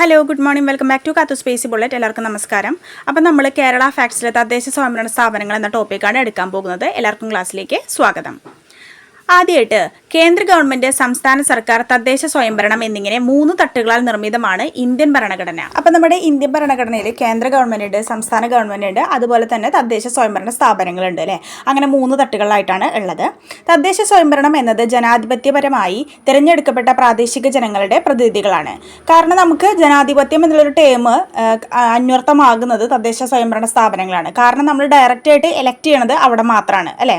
Hello good morning welcome back to കാത്തു space bullet എല്ലാവർക്കും നമസ്കാരം. അപ്പം നമ്മൾ കേരള ഫാക്ട്സിലെ തദ്ദേശ സ്വയംഭരണ സ്ഥാപനങ്ങൾ എന്ന ടോപ്പിക്കാണ് എടുക്കാൻ പോകുന്നത്. എല്ലാവർക്കും ക്ലാസ്സിലേക്ക് സ്വാഗതം. ആദ്യമായിട്ട് കേന്ദ്ര ഗവൺമെന്റ് സംസ്ഥാന സർക്കാർ തദ്ദേശ സ്വയംഭരണം എന്നിങ്ങനെ മൂന്ന് തട്ടുകളാൽ നിർമ്മിതമാണ് ഇന്ത്യൻ ഭരണഘടന. അപ്പം നമ്മുടെ ഇന്ത്യൻ ഭരണഘടനയിൽ കേന്ദ്ര ഗവൺമെന്റ് ഉണ്ട് സംസ്ഥാന ഗവൺമെന്റ് ഉണ്ട് അതുപോലെ തന്നെ തദ്ദേശ സ്വയംഭരണ സ്ഥാപനങ്ങളുണ്ട് അല്ലേ? അങ്ങനെ മൂന്ന് തട്ടുകളായിട്ടാണ് ഉള്ളത്. തദ്ദേശ സ്വയംഭരണം എന്നത് ജനാധിപത്യപരമായി തിരഞ്ഞെടുക്കപ്പെട്ട പ്രാദേശിക ജനങ്ങളുടെ പ്രതിനിധികളാണ്. കാരണം നമുക്ക് ജനാധിപത്യം എന്നുള്ളൊരു ടേം അന്വർത്ഥമാകുന്നത് തദ്ദേശ സ്വയംഭരണ സ്ഥാപനങ്ങളാണ്. കാരണം നമ്മൾ ഡയറക്റ്റായിട്ട് എലക്ട് ചെയ്യണത് അവിടെ മാത്രമാണ് അല്ലേ?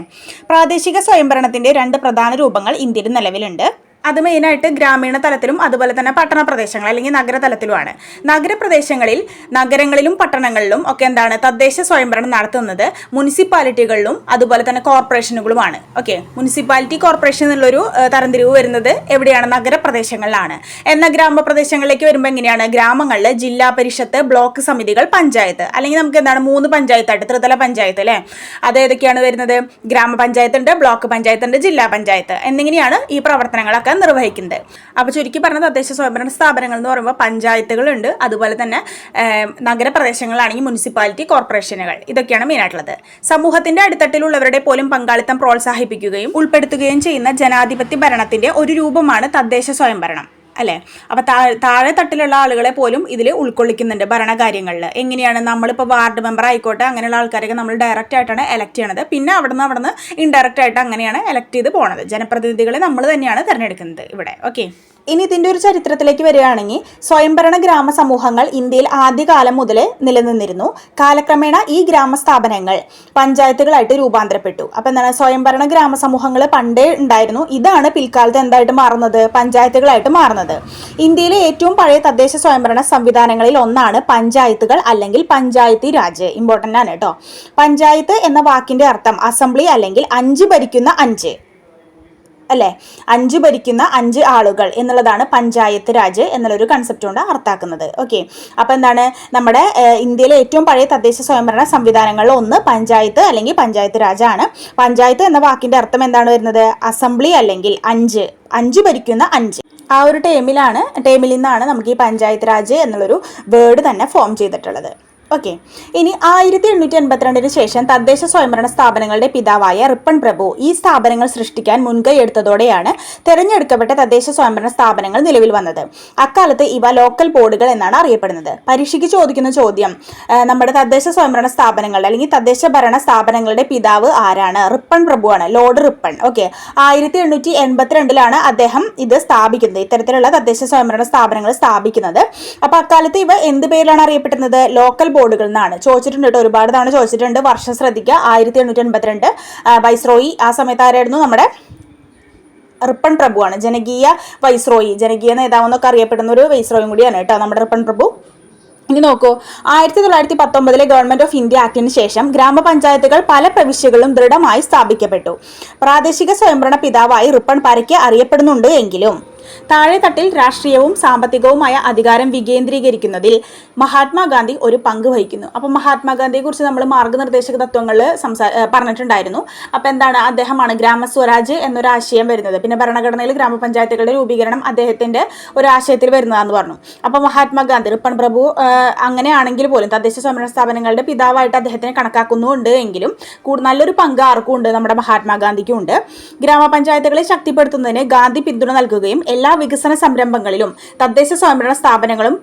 പ്രാദേശിക സ്വയംഭരണത്തിന്റെ രണ്ട് പ്രധാന രൂപങ്ങൾ ഇന്ത്യയിൽ നിലവിലുണ്ട്. അത് മെയിനായിട്ട് ഗ്രാമീണ തലത്തിലും അതുപോലെ തന്നെ പട്ടണ പ്രദേശങ്ങൾ അല്ലെങ്കിൽ നഗരതലത്തിലുമാണ്. നഗരപ്രദേശങ്ങളിൽ നഗരങ്ങളിലും പട്ടണങ്ങളിലും ഒക്കെ എന്താണ് തദ്ദേശ സ്വയംഭരണം നടത്തുന്നത് മുനിസിപ്പാലിറ്റികളിലും അതുപോലെ തന്നെ കോർപ്പറേഷനുകളുമാണ്. ഓക്കെ മുനിസിപ്പാലിറ്റി കോർപ്പറേഷൻ എന്നുള്ളൊരു തരംതിരിവ് വരുന്നത് എവിടെയാണ്? നഗരപ്രദേശങ്ങളിലാണ്. എന്നാൽ ഗ്രാമപ്രദേശങ്ങളിലേക്ക് വരുമ്പോൾ എങ്ങനെയാണ്? ഗ്രാമങ്ങളിൽ ജില്ലാ പരിഷത്ത് ബ്ലോക്ക് സമിതികൾ പഞ്ചായത്ത് അല്ലെങ്കിൽ നമുക്ക് എന്താണ് മൂന്ന് പഞ്ചായത്തായിട്ട് ത്രിതല പഞ്ചായത്ത് അല്ലേ? അത് ഏതൊക്കെയാണ് വരുന്നത്? ഗ്രാമപഞ്ചായത്തുണ്ട് ബ്ലോക്ക് പഞ്ചായത്തുണ്ട് ജില്ലാ പഞ്ചായത്ത്. എന്നിങ്ങനെയാണ് ഈ പ്രവർത്തനങ്ങളൊക്കെ നിർവഹിക്കുന്നത് അപ്പോൾ ചുരുക്കി പറഞ്ഞ തദ്ദേശ സ്വയംഭരണ സ്ഥാപനങ്ങൾ എന്ന് പറയുമ്പോൾ പഞ്ചായത്തുകളുണ്ട്. അതുപോലെ തന്നെ നഗരപ്രദേശങ്ങളാണെങ്കിൽ മുനിസിപ്പാലിറ്റി കോർപ്പറേഷനുകൾ. ഇതൊക്കെയാണ് മെയിനായിട്ടുള്ളത് സമൂഹത്തിന്റെ അടിത്തട്ടിലുള്ളവരുടെ പോലും പങ്കാളിത്തം പ്രോത്സാഹിപ്പിക്കുകയും ഉൾപ്പെടുത്തുകയും ചെയ്യുന്ന ജനാധിപത്യ ഭരണത്തിന്റെ ഒരു രൂപമാണ് തദ്ദേശ സ്വയംഭരണം. അല്ലേ? അപ്പോൾ താഴെ താഴെ തട്ടിലുള്ള ആളുകളെ പോലും ഇതിൽ ഉൾക്കൊള്ളിക്കുന്നുണ്ട് ഭരണകാര്യങ്ങളിൽ എങ്ങനെയാണ് നമ്മളിപ്പോൾ വാർഡ് മെമ്പർ ആയിക്കോട്ടെ അങ്ങനെയുള്ള ആൾക്കാരൊക്കെ നമ്മൾ ഡയറക്റ്റ് ആയിട്ടാണ് എലക്ട് ചെയ്യണത്. പിന്നെ അവിടെ നിന്ന് അവിടെ നിന്ന് ഇൻഡയറക്റ്റ് ആയിട്ട് അങ്ങനെയാണ് എലക്ട് ചെയ്ത് പോണത്. ജനപ്രതിനിധികളെ നമ്മൾ തന്നെയാണ് തിരഞ്ഞെടുക്കുന്നത് ഇവിടെ. ഓക്കെ ഇനി ഇതിന്റെ ഒരു ചരിത്രത്തിലേക്ക് വരികയാണെങ്കിൽ സ്വയംഭരണ ഗ്രാമ സമൂഹങ്ങൾ ഇന്ത്യയിൽ ആദ്യകാലം മുതൽ നിലനിന്നിരുന്നു. കാലക്രമേണ ഈ ഗ്രാമസ്ഥാപനങ്ങൾ പഞ്ചായത്തുകളായിട്ട് രൂപാന്തരപ്പെട്ടു. അപ്പം എന്താണ്? സ്വയംഭരണ ഗ്രാമ സമൂഹങ്ങൾ പണ്ടേ ഉണ്ടായിരുന്നു. ഇതാണ് പിൽക്കാലത്ത് എന്തായിട്ട് മാറുന്നത്? പഞ്ചായത്തുകളായിട്ട് മാറുന്നത്. ഇന്ത്യയിലെ ഏറ്റവും പഴയ തദ്ദേശ സ്വയംഭരണ സംവിധാനങ്ങളിൽ ഒന്നാണ് പഞ്ചായത്തുകൾ അല്ലെങ്കിൽ പഞ്ചായത്തി രാജ്. ഇമ്പോർട്ടന്റ് ആണ് കേട്ടോ. പഞ്ചായത്ത് എന്ന വാക്കിന്റെ അർത്ഥം അസംബ്ലി അല്ലെങ്കിൽ അഞ്ച് ഭരിക്കുന്ന അഞ്ച്. അല്ലേ? അഞ്ച് ഭരിക്കുന്ന അഞ്ച് ആളുകൾ എന്നുള്ളതാണ് പഞ്ചായത്ത് രാജ് എന്നുള്ളൊരു കൺസെപ്റ്റ് കൊണ്ട് അർത്ഥാക്കുന്നത് ഓക്കെ അപ്പോൾ എന്താണ്? നമ്മുടെ ഇന്ത്യയിലെ ഏറ്റവും പഴയ തദ്ദേശ സ്വയംഭരണ സംവിധാനങ്ങളിൽ ഒന്ന് പഞ്ചായത്ത് അല്ലെങ്കിൽ പഞ്ചായത്ത് രാജാണ് പഞ്ചായത്ത് എന്ന വാക്കിന്റെ അർത്ഥം എന്താണ് വരുന്നത്? അസംബ്ലി അല്ലെങ്കിൽ അഞ്ച്. അഞ്ച് ഭരിക്കുന്ന അഞ്ച്. ആ ഒരു ടേമിലാണ് ടേമിൽ നിന്നാണ് നമുക്ക് ഈ പഞ്ചായത്ത് രാജ് എന്നുള്ളൊരു വേർഡ് തന്നെ ഫോം ചെയ്തിട്ടുള്ളത്. ഓക്കെ ഇനി ആയിരത്തി എണ്ണൂറ്റി എൺപത്തിരണ്ടിന് ശേഷം തദ്ദേശ സ്വയംഭരണ സ്ഥാപനങ്ങളുടെ പിതാവായ റിപ്പൺ പ്രഭു ഈ സ്ഥാപനങ്ങൾ സൃഷ്ടിക്കാൻ മുൻകൈ എടുത്തതോടെയാണ് തെരഞ്ഞെടുക്കപ്പെട്ട തദ്ദേശ സ്വയംഭരണ സ്ഥാപനങ്ങൾ നിലവിൽ വന്നത്. അക്കാലത്ത് ഇവ ലോക്കൽ ബോർഡുകൾ എന്നാണ് അറിയപ്പെടുന്നത്. പരീക്ഷയ്ക്ക് ചോദിക്കുന്ന ചോദ്യം നമ്മുടെ തദ്ദേശ സ്വയംഭരണ സ്ഥാപനങ്ങളുടെ അല്ലെങ്കിൽ തദ്ദേശ ഭരണ സ്ഥാപനങ്ങളുടെ പിതാവ് ആരാണ്? റിപ്പൺ പ്രഭുവാണ് ലോർഡ് റിപ്പൺ ഓക്കെ ആയിരത്തി എണ്ണൂറ്റി എൺപത്തിരണ്ടിലാണ് അദ്ദേഹം ഇത് സ്ഥാപിക്കുന്നത് ഇത്തരത്തിലുള്ള തദ്ദേശ സ്വയംഭരണ സ്ഥാപനങ്ങൾ സ്ഥാപിക്കുന്നത്. അപ്പൊ അക്കാലത്ത് ഇവ എന്ത് പേരിലാണ് അറിയപ്പെടുന്നത് ലോക്കൽ ബോർഡുകൾ എന്നാണ് ചോദിച്ചിട്ടുണ്ട് കേട്ടോ ഒരുപാട് തവണ ചോദിച്ചിട്ടുണ്ട്. വർഷം ശ്രദ്ധിക്കുക. ആയിരത്തി എണ്ണൂറ്റി എൺപത്തിരണ്ട് വൈസ്രോയി. ആ സമയത്ത് ആരായിരുന്നു? നമ്മുടെ റിപ്പൺ പ്രഭുവാണ്. ജനകീയ വൈസ്രോയി. ജനകീയ നേതാവെന്നൊക്കെ അറിയപ്പെടുന്ന ഒരു വൈസ്രോയും കൂടിയാണ് കേട്ടോ നമ്മുടെ റിപ്പൺ പ്രഭു. ഇനി നോക്കൂ. ആയിരത്തി തൊള്ളായിരത്തി പത്തൊമ്പതിലെ ഗവൺമെന്റ് ഓഫ് ഇന്ത്യ ആക്ടിന് ശേഷം ഗ്രാമപഞ്ചായത്തുകൾ പല പ്രവിശ്യകളും ദൃഢമായി സ്ഥാപിക്കപ്പെട്ടു. പ്രാദേശിക സ്വയംഭരണ പിതാവായി റിപ്പൺ പരക്കെ അറിയപ്പെടുന്നുണ്ട് എങ്കിലും താഴെ തട്ടിൽ രാഷ്ട്രീയവും സാമ്പത്തികവുമായ അധികാരം വികേന്ദ്രീകരിക്കുന്നതിൽ മഹാത്മാഗാന്ധി ഒരു പങ്ക് വഹിക്കുന്നു. അപ്പം മഹാത്മാഗാന്ധിയെ കുറിച്ച് നമ്മൾ മാർഗനിർദ്ദേശക തത്വങ്ങളിൽ സംസാ പറഞ്ഞിട്ടുണ്ടായിരുന്നു. അപ്പം എന്താണ്? അദ്ദേഹമാണ് ഗ്രാമസ്വരാജ് എന്നൊരു ആശയം വരുന്നത്. പിന്നെ ഭരണഘടനയിൽ ഗ്രാമപഞ്ചായത്തുകളുടെ രൂപീകരണം അദ്ദേഹത്തിന്റെ ഒരു ആശയത്തിൽ വരുന്നതാന്ന് പറഞ്ഞു. അപ്പം മഹാത്മാഗാന്ധി റിപ്പൺ പ്രഭു അങ്ങനെയാണെങ്കിൽ പോലും തദ്ദേശ സ്വയംഭരണ സ്ഥാപനങ്ങളുടെ പിതാവായിട്ട് അദ്ദേഹത്തിനെ കണക്കാക്കുന്നുണ്ട് എങ്കിലും കൂടുതൽ നല്ലൊരു പങ്ക് ആർക്കും ഉണ്ട് നമ്മുടെ മഹാത്മാഗാന്ധിക്കും ഉണ്ട്. ഗ്രാമപഞ്ചായത്തുകളെ ശക്തിപ്പെടുത്തുന്നതിന് ഗാന്ധി പിന്തുണ നൽകുകയും എല്ലാ വികസന സംരംഭങ്ങളിലും തദ്ദേശ സ്വയംഭരണ സ്ഥാപനങ്ങളും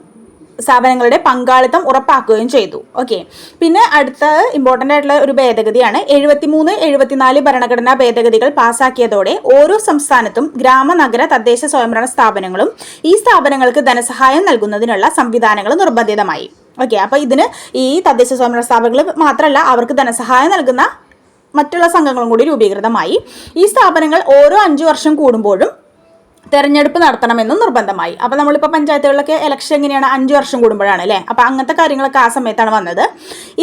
സ്ഥാപനങ്ങളുടെ പങ്കാളിത്തം ഉറപ്പാക്കുകയും ചെയ്തു. ഓക്കെ പിന്നെ അടുത്ത ഇമ്പോർട്ടന്റ് ആയിട്ടുള്ള ഒരു ഭേദഗതിയാണ്. എഴുപത്തിമൂന്ന് എഴുപത്തിനാല് ഭരണഘടനാ ഭേദഗതികൾ പാസാക്കിയതോടെ ഓരോ സംസ്ഥാനത്തും ഗ്രാമ നഗര തദ്ദേശ സ്വയംഭരണ സ്ഥാപനങ്ങളും ഈ സ്ഥാപനങ്ങൾക്ക് ധനസഹായം നൽകുന്നതിനുള്ള സംവിധാനങ്ങൾ നിർബന്ധിതമായി. ഓക്കെ അപ്പോൾ ഇതിന് ഈ തദ്ദേശ സ്വയംഭരണ സ്ഥാപനങ്ങൾ മാത്രമല്ല അവർക്ക് ധനസഹായം നൽകുന്ന മറ്റുള്ള സംഘങ്ങളും കൂടി രൂപീകൃതമായി. ഈ സ്ഥാപനങ്ങൾ ഓരോ അഞ്ചു വർഷം കൂടുമ്പോഴും തെരഞ്ഞെടുപ്പ് നടത്തണമെന്നും നിർബന്ധമായി. അപ്പോൾ നമ്മളിപ്പോൾ പഞ്ചായത്തുകളിലൊക്കെ ഇലക്ഷൻ എങ്ങനെയാണ്? അഞ്ച് വർഷം കൂടുമ്പോഴാണ് അല്ലേ? അപ്പോൾ അങ്ങനത്തെ കാര്യങ്ങളൊക്കെ ആ സമയത്താണ് വന്നത്.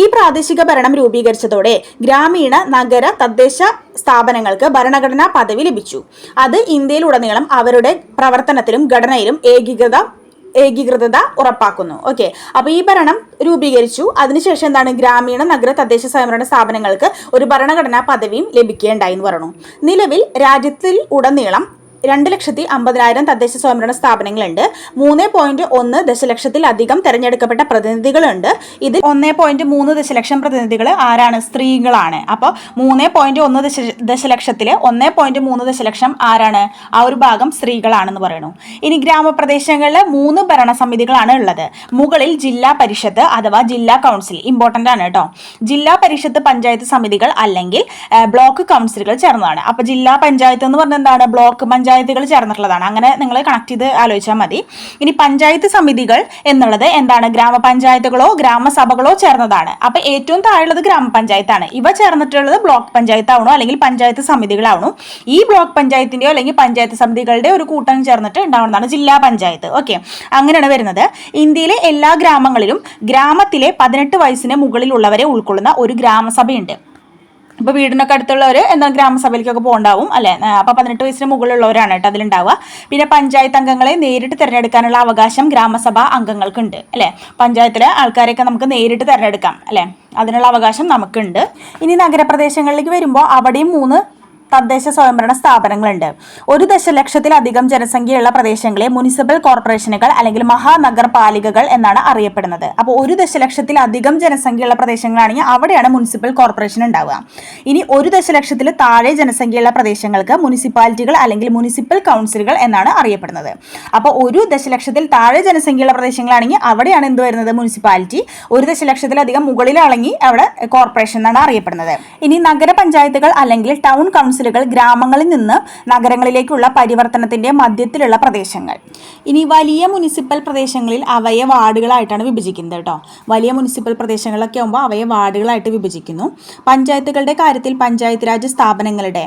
ഈ പ്രാദേശിക ഭരണം രൂപീകരിച്ചതോടെ ഗ്രാമീണ നഗര തദ്ദേശ സ്ഥാപനങ്ങൾക്ക് ഭരണഘടനാ പദവി ലഭിച്ചു. അത് ഇന്ത്യയിലുടനീളം അവരുടെ പ്രവർത്തനത്തിലും ഘടനയിലും ഏകീകൃത ഏകീകൃതത ഉറപ്പാക്കുന്നു. ഓക്കെ. അപ്പോൾ ഈ ഭരണം രൂപീകരിച്ചു. അതിനുശേഷം എന്താണ്? ഗ്രാമീണ നഗര തദ്ദേശ സ്വയംഭരണ സ്ഥാപനങ്ങൾക്ക് ഒരു ഭരണഘടനാ പദവിയും ലഭിക്കുകയുണ്ടായി എന്ന് പറഞ്ഞു. നിലവിൽ രാജ്യത്തിൽ ഉടനീളം രണ്ട് ലക്ഷത്തി അമ്പതിനായിരം തദ്ദേശ സ്വയംഭരണ സ്ഥാപനങ്ങളുണ്ട്. മൂന്ന് പോയിന്റ് ഒന്ന് ദശലക്ഷത്തിലധികം തെരഞ്ഞെടുക്കപ്പെട്ട പ്രതിനിധികളുണ്ട്. ഇതിൽ ഒന്ന് പോയിന്റ് മൂന്ന് ദശലക്ഷം പ്രതിനിധികൾ ആരാണ്? സ്ത്രീകളാണ്. അപ്പോൾ മൂന്ന് പോയിന്റ് ഒന്ന് ദശ ദശലക്ഷത്തിൽ ഒന്ന് പോയിന്റ് മൂന്ന് ദശലക്ഷം ആരാണ്? ആ ഒരു ഭാഗം സ്ത്രീകളാണെന്ന് പറയുന്നു. ഇനി ഗ്രാമപ്രദേശങ്ങളിൽ മൂന്ന് ഭരണസമിതികളാണ് ഉള്ളത്. മുകളിൽ ജില്ലാ പരിഷത്ത് അഥവാ ജില്ലാ കൗൺസിൽ. ഇമ്പോർട്ടന്റ് ആണ് കേട്ടോ. ജില്ലാ പരിഷത്ത് പഞ്ചായത്ത് സമിതികൾ അല്ലെങ്കിൽ ബ്ലോക്ക് കൗൺസിലുകൾ ചേർന്നതാണ്. അപ്പോൾ ജില്ലാ പഞ്ചായത്ത് എന്ന് പറഞ്ഞാൽ എന്താണ്? ബ്ലോക്ക് പഞ്ചായത്തുകൾ ചേർന്നിട്ടുള്ളതാണ്. അങ്ങനെ നിങ്ങൾ കണക്ട് ചെയ്ത് ആലോചിച്ചാൽ മതി. ഇനി പഞ്ചായത്ത് സമിതികൾ എന്നുള്ളത് എന്താണ്? ഗ്രാമപഞ്ചായത്തുകളോ ഗ്രാമസഭകളോ ചേർന്നതാണ്. അപ്പോൾ ഏറ്റവും താഴെയുള്ളത് ഗ്രാമപഞ്ചായത്താണ്. ഇവ ചേർന്നിട്ടുള്ളത് ബ്ലോക്ക് പഞ്ചായത്താവണോ അല്ലെങ്കിൽ പഞ്ചായത്ത് സമിതികളാവണോ? ഈ ബ്ലോക്ക് പഞ്ചായത്തിന്റെയോ അല്ലെങ്കിൽ പഞ്ചായത്ത് സമിതികളുടെ ഒരു കൂട്ടം ചേർന്നിട്ട് ഉണ്ടാവുന്നതാണ് ജില്ലാ പഞ്ചായത്ത്. ഓക്കെ. അങ്ങനെയാണ് വരുന്നത്. ഇന്ത്യയിലെ എല്ലാ ഗ്രാമങ്ങളിലും ഗ്രാമത്തിലെ പതിനെട്ട് വയസ്സിന് മുകളിലുള്ളവരെ ഉൾക്കൊള്ളുന്ന ഒരു ഗ്രാമസഭയുണ്ട്. ഇപ്പോൾ വീടിനൊക്കെ അടുത്തുള്ളവർ എന്താ ഗ്രാമസഭയിലേക്കൊക്കെ പോകണ്ടാവും അല്ലേ? അപ്പോൾ പതിനെട്ട് വയസ്സിന് മുകളിലുള്ളവരാണ് കേട്ടോ അതിലുണ്ടാവുക. പിന്നെ പഞ്ചായത്ത് അംഗങ്ങളെ നേരിട്ട് തിരഞ്ഞെടുക്കാനുള്ള അവകാശം ഗ്രാമസഭാ അംഗങ്ങൾക്കുണ്ട് അല്ലേ? പഞ്ചായത്തിലെ ആൾക്കാരെയൊക്കെ നമുക്ക് നേരിട്ട് തിരഞ്ഞെടുക്കാം അല്ലേ? അതിനുള്ള അവകാശം നമുക്കുണ്ട്. ഇനി നഗരപ്രദേശങ്ങളിലേക്ക് വരുമ്പോൾ അവിടെയും മൂന്ന് തദ്ദേശ സ്വയംഭരണ സ്ഥാപനങ്ങളുണ്ട്. ഒരു ദശലക്ഷത്തിലധികം ജനസംഖ്യയുള്ള പ്രദേശങ്ങളെ മുനിസിപ്പൽ കോർപ്പറേഷനുകൾ അല്ലെങ്കിൽ മഹാനഗരപാലികകൾ എന്നാണ് അറിയപ്പെടുന്നത്. അപ്പോൾ ഒരു ദശലക്ഷത്തിലധികം ജനസംഖ്യയുള്ള പ്രദേശങ്ങളാണെങ്കിൽ അവിടെയാണ് മുനിസിപ്പൽ കോർപ്പറേഷൻ ഉണ്ടാവുക. ഇനി ഒരു ദശലക്ഷത്തിൽ താഴെ ജനസംഖ്യയുള്ള പ്രദേശങ്ങൾക്ക് മുനിസിപ്പാലിറ്റികൾ അല്ലെങ്കിൽ മുനിസിപ്പൽ കൗൺസിലുകൾ എന്നാണ് അറിയപ്പെടുന്നത്. അപ്പോൾ ഒരു ദശലക്ഷത്തിൽ താഴെ ജനസംഖ്യയുള്ള പ്രദേശങ്ങളാണെങ്കിൽ അവിടെയാണ് എന്ത് വരുന്നത്? മുനിസിപ്പാലിറ്റി. ഒരു ദശലക്ഷത്തിലധികം മുകളിലാണെങ്കിൽ അവിടെ കോർപ്പറേഷൻ എന്നാണ് അറിയപ്പെടുന്നത്. ഇനി നഗരപഞ്ചായത്തുകൾ അല്ലെങ്കിൽ ടൗൺ കൗൺസിലുകൾ ഗ്രാമങ്ങളിൽ നിന്ന് നഗരങ്ങളിലേക്കുള്ള പരിവർത്തനത്തിന്റെ മധ്യത്തിലുള്ള പ്രദേശങ്ങൾ. ഇനി വലിയ മുനിസിപ്പൽ പ്രദേശങ്ങളിൽ അവയെ വാർഡുകളായിട്ടാണ് വിഭജിക്കുന്നത് കേട്ടോ. വലിയ മുനിസിപ്പൽ പ്രദേശങ്ങളിലൊക്കെ ആകുമ്പോൾ അവയെ വാർഡുകളായിട്ട് വിഭജിക്കുന്നു. പഞ്ചായത്തുകളുടെ കാര്യത്തിൽ പഞ്ചായത്ത് രാജ് സ്ഥാപനങ്ങളുടെ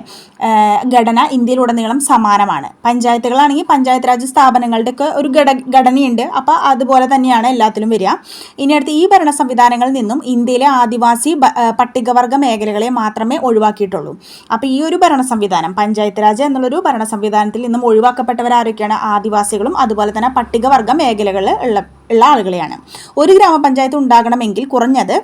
ഘടന ഇന്ത്യയിലുടനീളം സമാനമാണ്. പഞ്ചായത്തുകളാണെങ്കിൽ പഞ്ചായത്ത് രാജ് സ്ഥാപനങ്ങളുടെ ഒക്കെ ഒരു ഘട ഘടനയുണ്ട്. അപ്പോൾ അതുപോലെ തന്നെയാണ് എല്ലാത്തിലും വരിക. ഇനി അടുത്ത് ഈ ഭരണ സംവിധാനങ്ങളിൽ നിന്നും ഇന്ത്യയിലെ ആദിവാസി പട്ടികവർഗ മേഖലകളെ മാത്രമേ ഒഴിവാക്കിയിട്ടുള്ളൂ. അപ്പോൾ ഈ ഒരു ഭരണ സംവിധാനം. പഞ്ചായത്ത് രാജ് എന്നുള്ളൊരു ഭരണ സംവിധാനത്തിൽ നിന്നും ഒഴിവാക്കപ്പെട്ടവരാരൊക്കെയാണ് ആദിവാസികളും അതുപോലെ തന്നെ പട്ടികവർഗ മേഖലകളിൽ ഉള്ള ഉള്ള ആളുകളെയാണ്. ഒരു ഗ്രാമപഞ്ചായത്ത് ഉണ്ടാകണമെങ്കിൽ കുറഞ്ഞത്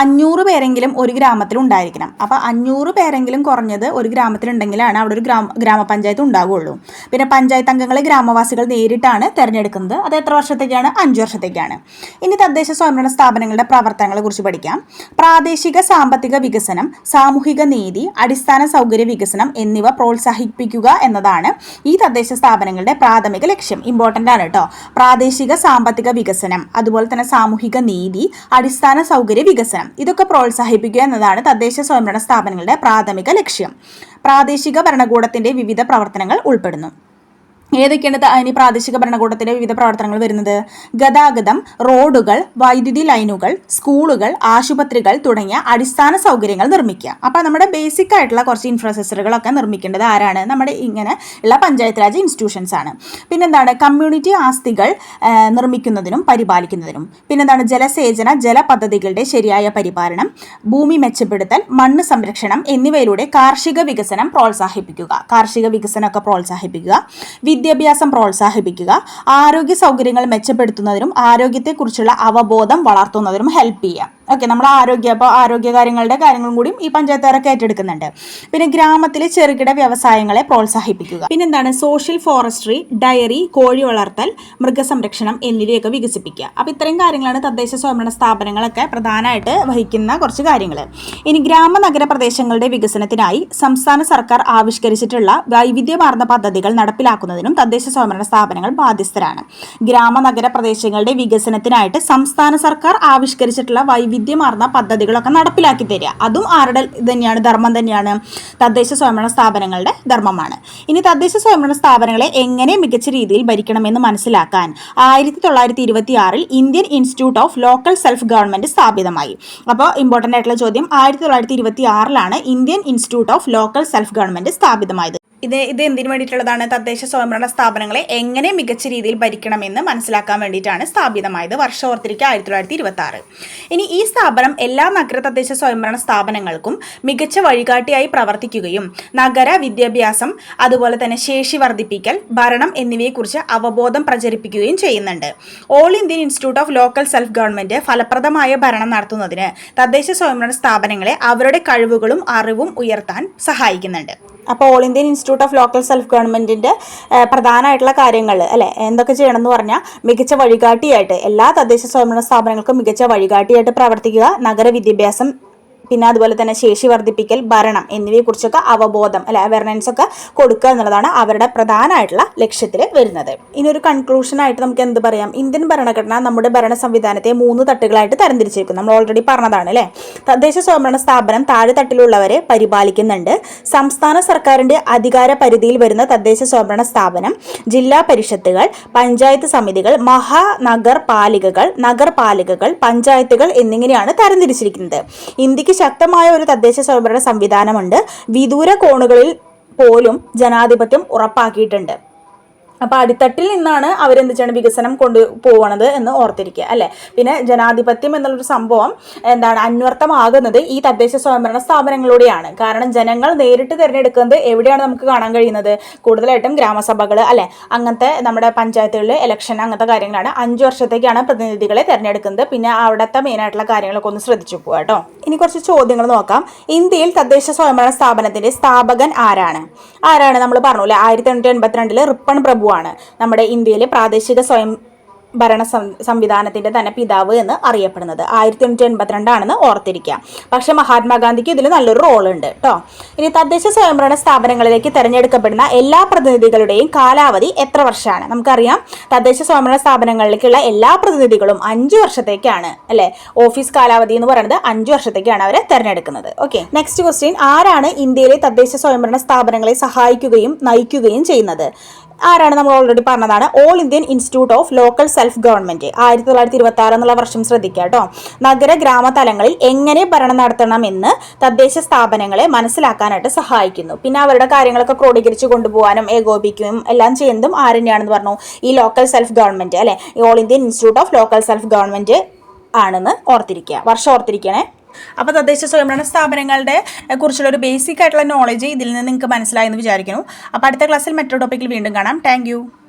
അഞ്ഞൂറ് പേരെങ്കിലും ഒരു ഗ്രാമത്തിൽ ഉണ്ടായിരിക്കണം. അപ്പോൾ അഞ്ഞൂറ് പേരെങ്കിലും കുറഞ്ഞത് ഒരു ഗ്രാമത്തിലുണ്ടെങ്കിലാണ് അവിടെ ഒരു ഗ്രാമ ഗ്രാമപഞ്ചായത്ത് ഉണ്ടാവുകയുള്ളൂ പിന്നെ പഞ്ചായത്ത് അംഗങ്ങളെ ഗ്രാമവാസികൾ നേരിട്ടാണ് തിരഞ്ഞെടുക്കുന്നത്. അത് എത്ര വർഷത്തേക്കാണ്? അഞ്ച് വർഷത്തേക്കാണ്. ഇനി തദ്ദേശ സ്വയംഭരണ സ്ഥാപനങ്ങളുടെ പ്രവർത്തനങ്ങളെ കുറിച്ച് പഠിക്കാം. പ്രാദേശിക സാമ്പത്തിക വികസനം സാമൂഹിക നീതി അടിസ്ഥാന സൗകര്യ വികസനം എന്നിവ പ്രോത്സാഹിപ്പിക്കുക എന്നതാണ് ഈ തദ്ദേശ സ്ഥാപനങ്ങളുടെ പ്രാഥമിക ലക്ഷ്യം. ഇമ്പോർട്ടന്റ് ആണ് കേട്ടോ പ്രാദേശിക സാമ്പത്തിക വികസനം അതുപോലെ തന്നെ സാമൂഹിക നീതി അടിസ്ഥാന സൗകര്യ വികസനം ഇതൊക്കെ പ്രോത്സാഹിപ്പിക്കുക എന്നതാണ് തദ്ദേശ സ്വയംഭരണ സ്ഥാപനങ്ങളുടെ പ്രാഥമിക ലക്ഷ്യം. പ്രാദേശിക ഭരണകൂടത്തിന്റെ വിവിധ പ്രവർത്തനങ്ങൾ ഉൾപ്പെടുന്നു. ഏതൊക്കെയാണ് ഇനി പ്രാദേശിക ഭരണകൂടത്തിന്റെ വിവിധ പ്രവർത്തനങ്ങൾ വരുന്നത്. ഗതാഗതം റോഡുകൾ വൈദ്യുതി ലൈനുകൾ സ്കൂളുകൾ ആശുപത്രികൾ തുടങ്ങിയ അടിസ്ഥാന സൗകര്യങ്ങൾ നിർമ്മിക്കുക. അപ്പോൾ നമ്മുടെ ബേസിക് ആയിട്ടുള്ള കുറച്ച് ഇൻഫ്രാസ്ട്രക്ചറുകളൊക്കെ നിർമ്മിക്കേണ്ടത് ആരാണ്? നമ്മുടെ ഇങ്ങനെ ഉള്ള പഞ്ചായത്ത് രാജ് ഇൻസ്റ്റിറ്റ്യൂഷൻസ് ആണ്. പിന്നെന്താണ്? കമ്മ്യൂണിറ്റി ആസ്തികൾ നിർമ്മിക്കുന്നതിനും പരിപാലിക്കുന്നതിനും. പിന്നെന്താണ്? ജലസേചന ജല പദ്ധതികളുടെ ശരിയായ പരിപാലനം ഭൂമി മെച്ചപ്പെടുത്തൽ മണ്ണ് സംരക്ഷണം എന്നിവയിലൂടെ കാർഷിക വികസനം പ്രോത്സാഹിപ്പിക്കുക. കാർഷിക വികസനമൊക്കെ പ്രോത്സാഹിപ്പിക്കുക. വിദ്യാഭ്യാസം പ്രോത്സാഹിപ്പിക്കുക ആരോഗ്യ സൗകര്യങ്ങൾ മെച്ചപ്പെടുത്തുന്നതിനും ആരോഗ്യത്തെക്കുറിച്ചുള്ള അവബോധം വളർത്തുന്നതിനും ഹെൽപ്പ് ചെയ്യുക. ഓക്കെ നമ്മൾ ആരോഗ്യ അപ്പോൾ ആരോഗ്യ കാര്യങ്ങളുടെ കാര്യങ്ങളും കൂടിയും ഈ പഞ്ചായത്തുകാരൊക്കെ ഏറ്റെടുക്കുന്നുണ്ട്. പിന്നെ ഗ്രാമത്തിലെ ചെറുകിട വ്യവസായങ്ങളെ പ്രോത്സാഹിപ്പിക്കുക. പിന്നെ എന്താണ് സോഷ്യൽ ഫോറസ്ട്രി ഡയറി കോഴി വളർത്തൽ മൃഗസംരക്ഷണം എന്നിവയൊക്കെ വികസിപ്പിക്കുക. അപ്പോൾ ഇത്രയും കാര്യങ്ങളാണ് തദ്ദേശ സ്വയംഭരണ സ്ഥാപനങ്ങളൊക്കെ പ്രധാനമായിട്ട് വഹിക്കുന്ന കുറച്ച് കാര്യങ്ങൾ. ഇനി ഗ്രാമ നഗര പ്രദേശങ്ങളുടെ വികസനത്തിനായി സംസ്ഥാന സർക്കാർ ആവിഷ്കരിച്ചിട്ടുള്ള വൈവിധ്യമാർന്ന പദ്ധതികൾ നടപ്പിലാക്കുന്നതിനും തദ്ദേശ സ്വയംഭരണ സ്ഥാപനങ്ങൾ ബാധ്യസ്ഥരാണ്. ഗ്രാമ നഗര പ്രദേശങ്ങളുടെ വികസനത്തിനായിട്ട് സംസ്ഥാന സർക്കാർ ആവിഷ്കരിച്ചിട്ടുള്ള വൈവിധ്യമാർന്ന പദ്ധതികളൊക്കെ നടപ്പിലാക്കി തരിക. അതും ആരുടെ തന്നെയാണ്? ധർമ്മം തന്നെയാണ്. തദ്ദേശ സ്വയംഭരണ സ്ഥാപനങ്ങളുടെ ധർമ്മമാണ്. ഇനി തദ്ദേശ സ്വയംഭരണ സ്ഥാപനങ്ങളെ എങ്ങനെ മികച്ച രീതിയിൽ ഭരിക്കണമെന്ന് മനസ്സിലാക്കാൻ ആയിരത്തി തൊള്ളായിരത്തി ഇരുപത്തി ആറിൽ Indian Institute of Local Self Government സ്ഥാപിതമായി. അപ്പോൾ ഇമ്പോർട്ടന്റ് ആയിട്ടുള്ള ചോദ്യം ആയിരത്തി തൊള്ളായിരത്തി ഇരുപത്തി ആറിലാണ് Indian Institute of Local Self Government സ്ഥാപിതമായത്. ഇത് ഇത് എന്തിനു വേണ്ടിയിട്ടുള്ളതാണ്? തദ്ദേശ സ്വയംഭരണ സ്ഥാപനങ്ങളെ എങ്ങനെ മികച്ച രീതിയിൽ ഭരിക്കണമെന്ന് മനസ്സിലാക്കാൻ വേണ്ടിയിട്ടാണ് സ്ഥാപിതമായത് വർഷം ആയിരത്തി തൊള്ളായിരത്തി ഇരുപത്തി ആറ് ഇനി ഈ സ്ഥാപനം എല്ലാ നഗര തദ്ദേശ സ്വയംഭരണ സ്ഥാപനങ്ങൾക്കും മികച്ച വഴികാട്ടിയായി പ്രവർത്തിക്കുകയും നഗര വിദ്യാഭ്യാസം അതുപോലെ തന്നെ ശേഷി വർദ്ധിപ്പിക്കൽ ഭരണം എന്നിവയെക്കുറിച്ച് അവബോധം പ്രചരിപ്പിക്കുകയും ചെയ്യുന്നുണ്ട്. All Indian Institute of Local Self Government ഫലപ്രദമായ ഭരണം നടത്തുന്നതിന് തദ്ദേശ സ്വയംഭരണ സ്ഥാപനങ്ങളെ അവരുടെ കഴിവുകളും അറിവും ഉയർത്താൻ സഹായിക്കുന്നുണ്ട്. അപ്പോൾ All Indian Institute of Local Self ഗവൺമെന്റിന്റെ പ്രധാനമായിട്ടുള്ള കാര്യങ്ങൾ അല്ലേ? എന്തൊക്കെ ചെയ്യണം എന്ന് പറഞ്ഞാൽ മികച്ച വഴികാട്ടിയായിട്ട് എല്ലാ തദ്ദേശ സ്വയംഭരണ സ്ഥാപനങ്ങൾക്കും മികച്ച വഴികാട്ടിയായിട്ട് പ്രവർത്തിക്കുക നഗര വിദ്യാഭ്യാസം പിന്നെ അതുപോലെ തന്നെ ശേഷി വർദ്ധിപ്പിക്കൽ ഭരണം എന്നിവയെക്കുറിച്ചൊക്കെ അവബോധം അല്ലെ അവയർനെസ് ഒക്കെ കൊടുക്കുക എന്നുള്ളതാണ് അവരുടെ പ്രധാനമായിട്ടുള്ള ലക്ഷ്യത്തിൽ വരുന്നത്. ഇനി ഒരു കൺക്ലൂഷനായിട്ട് നമുക്ക് എന്ത് പറയാം? ഇന്ത്യൻ ഭരണഘടന നമ്മുടെ ഭരണ സംവിധാനത്തെ മൂന്ന് തട്ടുകളായിട്ട് തരംതിരിച്ചിരിക്കും നമ്മൾ ഓൾറെഡി പറഞ്ഞതാണ് അല്ലേ? തദ്ദേശ സ്വയംഭരണ സ്ഥാപനം താഴെ തട്ടിലുള്ളവരെ പരിപാലിക്കുന്നുണ്ട്. സംസ്ഥാന സർക്കാരിന്റെ അധികാര പരിധിയിൽ വരുന്ന തദ്ദേശ സ്വയംഭരണ സ്ഥാപനം ജില്ലാ പരിഷത്തുകൾ പഞ്ചായത്ത് സമിതികൾ മഹാനഗർപാലികകൾ നഗർപാലികകൾ പഞ്ചായത്തുകൾ എന്നിങ്ങനെയാണ് തരംതിരിച്ചിരിക്കുന്നത്. ഇന്ത്യയ്ക്ക് ശക്തമായ ഒരു തദ്ദേശ സ്വയംഭരണ സംവിധാനമുണ്ട്. വിദൂര കോണുകളിൽ പോലും ജനാധിപത്യം ഉറപ്പാക്കിയിട്ടുണ്ട്. അപ്പോൾ അടിത്തട്ടിൽ നിന്നാണ് അവരെന്ത് ചെയ്യണം വികസനം കൊണ്ട് പോകണത് എന്ന് ഓർത്തിരിക്കുക അല്ലേ? പിന്നെ ജനാധിപത്യം എന്നുള്ളൊരു സംഭവം എന്താണ് അന്വർത്ഥമാകുന്നത് ഈ തദ്ദേശ സ്വയംഭരണ സ്ഥാപനങ്ങളിലൂടെയാണ്. കാരണം ജനങ്ങൾ നേരിട്ട് തിരഞ്ഞെടുക്കുന്നത് എവിടെയാണ് നമുക്ക് കാണാൻ കഴിയുന്നത്? കൂടുതലായിട്ടും ഗ്രാമസഭകൾ അല്ലേ? അങ്ങനത്തെ നമ്മുടെ പഞ്ചായത്തുകളിലെ ഇലക്ഷൻ അങ്ങനത്തെ കാര്യങ്ങളാണ്. അഞ്ച് വർഷത്തേക്കാണ് പ്രതിനിധികളെ തിരഞ്ഞെടുക്കുന്നത്. പിന്നെ അവിടുത്തെ മെയിനായിട്ടുള്ള കാര്യങ്ങളൊക്കെ ഒന്ന് ശ്രദ്ധിച്ചു പോകാം കേട്ടോ. ഇനി കുറച്ച് ചോദ്യങ്ങൾ നോക്കാം. ഇന്ത്യയിൽ തദ്ദേശ സ്വയംഭരണ സ്ഥാപനത്തിന്റെ സ്ഥാപകൻ ആരാണ്? ആരാണ് നമ്മൾ പറഞ്ഞു അല്ലേ ആയിരത്തി എണ്ണൂറ്റി എൺപത്തിരണ്ടിൽ റിപ്പൺ പ്രഭുവാണ് നമ്മുടെ ഇന്ത്യയിലെ പ്രാദേശിക സ്വയം ഭരണ സം സംവിധാനത്തിന്റെ തന്നെ പിതാവ് എന്ന് അറിയപ്പെടുന്നത്. ആയിരത്തി എണ്ണൂറ്റി എൺപത്തിരണ്ടാണെന്ന് ഓർത്തിരിക്കുക പക്ഷേ മഹാത്മാഗാന്ധിക്ക് ഇതിൽ നല്ലൊരു റോൾ ഉണ്ട് കേട്ടോ ഇനി തദ്ദേശ സ്വയംഭരണ സ്ഥാപനങ്ങളിലേക്ക് തിരഞ്ഞെടുക്കപ്പെടുന്ന എല്ലാ പ്രതിനിധികളുടെയും കാലാവധി എത്ര വർഷമാണ്? നമുക്കറിയാം തദ്ദേശ സ്വയംഭരണ സ്ഥാപനങ്ങളിലേക്കുള്ള എല്ലാ പ്രതിനിധികളും അഞ്ച് വർഷത്തേക്കാണ് അല്ലേ? ഓഫീസ് കാലാവധി എന്ന് പറയുന്നത് അഞ്ച് വർഷത്തേക്കാണ് അവരെ തിരഞ്ഞെടുക്കുന്നത്. Okay next question. ആരാണ് ഇന്ത്യയിലെ തദ്ദേശ സ്വയംഭരണ സ്ഥാപനങ്ങളെ സഹായിക്കുകയും നയിക്കുകയും ചെയ്യുന്നത്? ആരാണ് നമ്മൾ ഓൾറെഡി പറഞ്ഞതാണ്? All Indian Institute of Local Self Government ആയിരത്തി തൊള്ളായിരത്തി ഇരുപത്തി ആറ് എന്നുള്ള വർഷം ശ്രദ്ധിക്കുക കേട്ടോ. നഗര ഗ്രാമ തലങ്ങളിൽ എങ്ങനെ ഭരണം നടത്തണമെന്ന് തദ്ദേശ സ്ഥാപനങ്ങളെ മനസ്സിലാക്കാനായിട്ട് സഹായിക്കുന്നു. പിന്നെ അവരുടെ കാര്യങ്ങളൊക്കെ ക്രോഡീകരിച്ച് കൊണ്ടുപോകാനും ഏകോപിക്കുകയും എല്ലാം ചെയ്യുന്നതും ആരെന്നെയാണെന്ന് പറഞ്ഞു? ഈ ലോക്കൽ സെൽഫ് ഗവൺമെന്റ് അല്ലെ? All Indian Institute of Local Self Government ആണെന്ന് ഓർത്തിരിക്കുക. വർഷം ഓർത്തിരിക്കണേ. അപ്പോൾ തദ്ദേശ സ്വയംഭരണ സ്ഥാപനങ്ങളുടെ കുറിച്ചുള്ള ഒരു ബേസിക് ആയിട്ടുള്ള നോളജ് ഇതിൽ നിന്ന് നിങ്ങൾക്ക് മനസ്സിലായെന്ന് വിചാരിക്കുന്നു. അപ്പോൾ അടുത്ത ക്ലാസ്സിൽ മറ്റൊരു ടോപ്പിക്കിൽ വീണ്ടും കാണാം. താങ്ക്